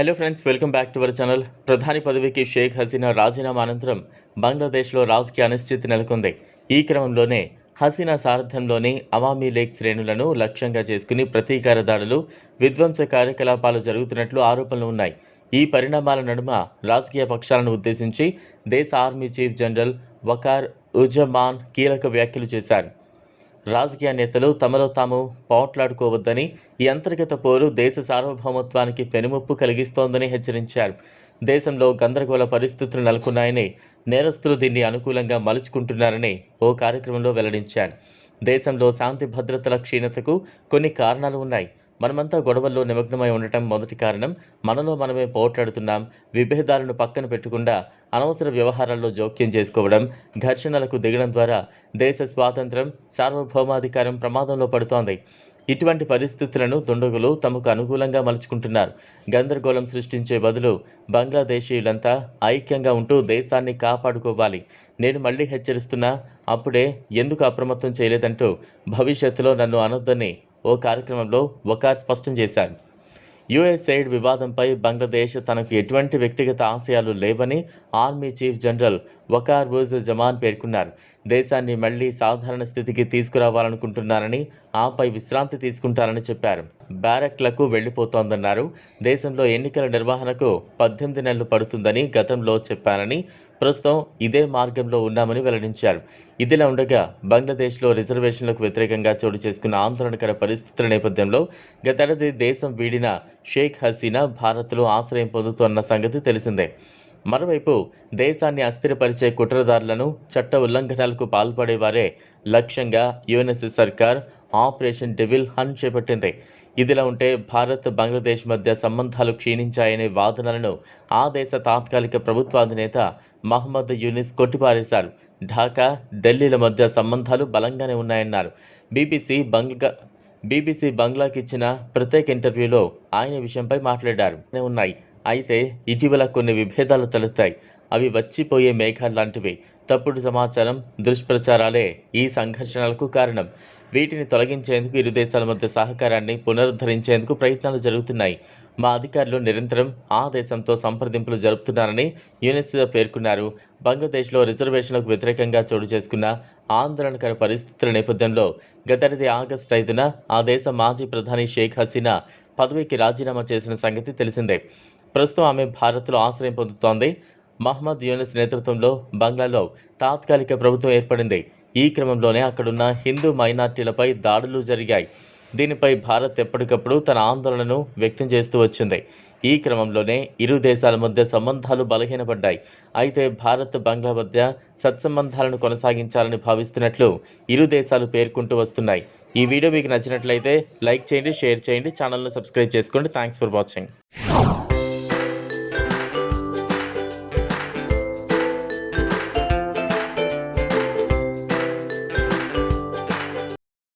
Hello friends welcome back to our channel ప్రధాని పదవికి షేక్ హసీనా రాజీనామా అనంతరం బంగ్లాదేశ్లో రాజకీయ అనిశ్చితి నెలకొంది. ఈ క్రమంలోనే హసీనా సారథ్యంలోని అవామీ లీగ్ శ్రేణులను లక్ష్యంగా చేసుకుని ప్రతీకార దాడులు విధ్వంస కార్యకలాపాలు జరుగుతున్నట్లు ఆరోపణలు ఉన్నాయి. ఈ పరిణామాల నడుమ రాజకీయ పక్షాలను ఉద్దేశించి దేశ army chief general Waker Uzzaman కీలక వ్యాఖ్యలు చేశారు. రాజకీయ నేతలు తమలో తాము పోట్లాడుకోవద్దని ఈ అంతర్గత పోరు దేశ సార్వభౌమత్వానికి పెనుముప్పు కలిగిస్తోందని హెచ్చరించారు. దేశంలో గందరగోళ పరిస్థితులు నెలకొన్నాయని నేరస్తులు దీన్ని అనుకూలంగా మలుచుకుంటున్నారని ఓ కార్యక్రమంలో వెల్లడించారు. దేశంలో శాంతి భద్రతల క్షీణతకు కొన్ని కారణాలు ఉన్నాయి. మనమంతా గొడవల్లో నిమగ్నమై ఉండటం మొదటి కారణం మనలో మనమే పోట్లాడుతున్నాం విభేదాలను పక్కన పెట్టకుండా అనవసర వ్యవహారాల్లో జోక్యం చేసుకోవడం ఘర్షణలకు దిగడం ద్వారా దేశ స్వాతంత్రం సార్వభౌమాధికారం ప్రమాదంలో పడుతోంది. ఇటువంటి పరిస్థితులను దుండగులు తమకు అనుకూలంగా మలుచుకుంటున్నారు. గందరగోళం సృష్టించే బదులు బంగ్లాదేశీయులంతా ఐక్యంగా ఉంటూ దేశాన్ని కాపాడుకోవాలి. నేను మళ్ళీ హెచ్చరిస్తున్నా అప్పుడే ఎందుకు అప్రమత్తం చేయలేదంటూ భవిష్యత్తులో నన్ను అనొద్దని ఓ కార్యక్రమంలో వకార్ స్పష్టం చేశారు. యుఎస్ఐడ్ వివాదంపై బంగ్లాదేశ్ తనకు ఎటువంటి వ్యక్తిగత ఆశయాలు లేవని army chief general Waker Uz Zaman పేర్కొన్నారు. దేశాన్ని మళ్ళీ సాధారణ స్థితికి తీసుకురావాలనుకుంటున్నారని ఆపై విశ్రాంతి తీసుకుంటారని చెప్పారు. బ్యారక్లకు వెళ్ళిపోతోందన్నారు దేశంలో ఎన్నికల నిర్వహణకు పద్దెనిమిది నెలలు పడుతుందని గతంలో చెప్పారని ప్రస్తుతం ఇదే మార్గంలో ఉన్నామని వెల్లడించారు. ఇదిలా ఉండగా బంగ్లాదేశ్లో రిజర్వేషన్లకు వ్యతిరేకంగా చోటు చేసుకున్న ఆందోళనకర పరిస్థితుల నేపథ్యంలో గతేడాది దేశం వీడిన షేక్ హసీనా భారత్లో ఆశ్రయం పొందుతోన్న సంగతి తెలిసిందే. మరోవైపు దేశాన్ని అస్థిరపరిచే కుట్రదారులను చట్ట ఉల్లంఘనలకు పాల్పడేవారే లక్ష్యంగా యుఎన్ఎస్ సర్కార్ ఆపరేషన్ డెవిల్ హన్ చేపట్టింది. ఇదిలా ఉంటే భారత్ బంగ్లాదేశ్ మధ్య సంబంధాలు క్షీణించాయనే వాదనలను ఆ దేశ తాత్కాలిక ప్రభుత్వ అధినేత మహమ్మద్ యూనిస్ కొట్టిపారేశారు. ఢాకా ఢిల్లీల మధ్య సంబంధాలు బలంగానే ఉన్నాయన్నారు. బీబీసీ బంగ్లా బీబీసీ బంగ్లాకి ఇచ్చిన ప్రత్యేక ఇంటర్వ్యూలో ఆయన విషయంపై మాట్లాడారు. ఉన్నాయి. అయితే ఇటీవల కొన్ని విభేదాలు తలెత్తాయి. అవి వచ్చిపోయే మేఘాలు లాంటివి. తప్పుడు సమాచారం దుష్ప్రచారాలే ఈ సంఘర్షణలకు కారణం. వీటిని తొలగించేందుకు ఇరు దేశాల మధ్య సహకారాన్ని పునరుద్ధరించేందుకు ప్రయత్నాలు జరుగుతున్నాయి. మా అధికారులు నిరంతరం ఆ దేశంతో సంప్రదింపులు జరుపుతున్నారని యునెస్కో పేర్కొన్నారు. బంగ్లాదేశ్లో రిజర్వేషన్లకు వ్యతిరేకంగా చోటు చేసుకున్న ఆందోళనకర పరిస్థితుల నేపథ్యంలో గతేడాది ఆగస్టు ఐదున ఆ దేశ మాజీ ప్రధాని షేక్ హసీనా పదవికి రాజీనామా చేసిన సంగతి తెలిసిందే. ప్రస్తుతం ఆమె భారత్లో ఆశ్రయం పొందుతోంది. మహమ్మద్ యూనిస్ నేతృత్వంలో బంగ్లాలో తాత్కాలిక ప్రభుత్వం ఏర్పడింది. ఈ క్రమంలోనే అక్కడున్న హిందూ మైనార్టీలపై దాడులు జరిగాయి. దీనిపై భారత్ ఎప్పటికప్పుడు తన ఆందోళనను వ్యక్తం చేస్తూ వచ్చింది. ఈ క్రమంలోనే ఇరు దేశాల మధ్య సంబంధాలు బలహీనపడ్డాయి. అయితే భారత్ బంగ్లా మధ్య సత్సంబంధాలను కొనసాగించాలని భావిస్తున్నట్లు ఇరు దేశాలు పేర్కొంటూ వస్తున్నాయి. ఈ వీడియో మీకు నచ్చినట్లయితే లైక్ చేయండి షేర్ చేయండి ఛానల్ను సబ్స్క్రైబ్ చేసుకోండి. Thanks for watching.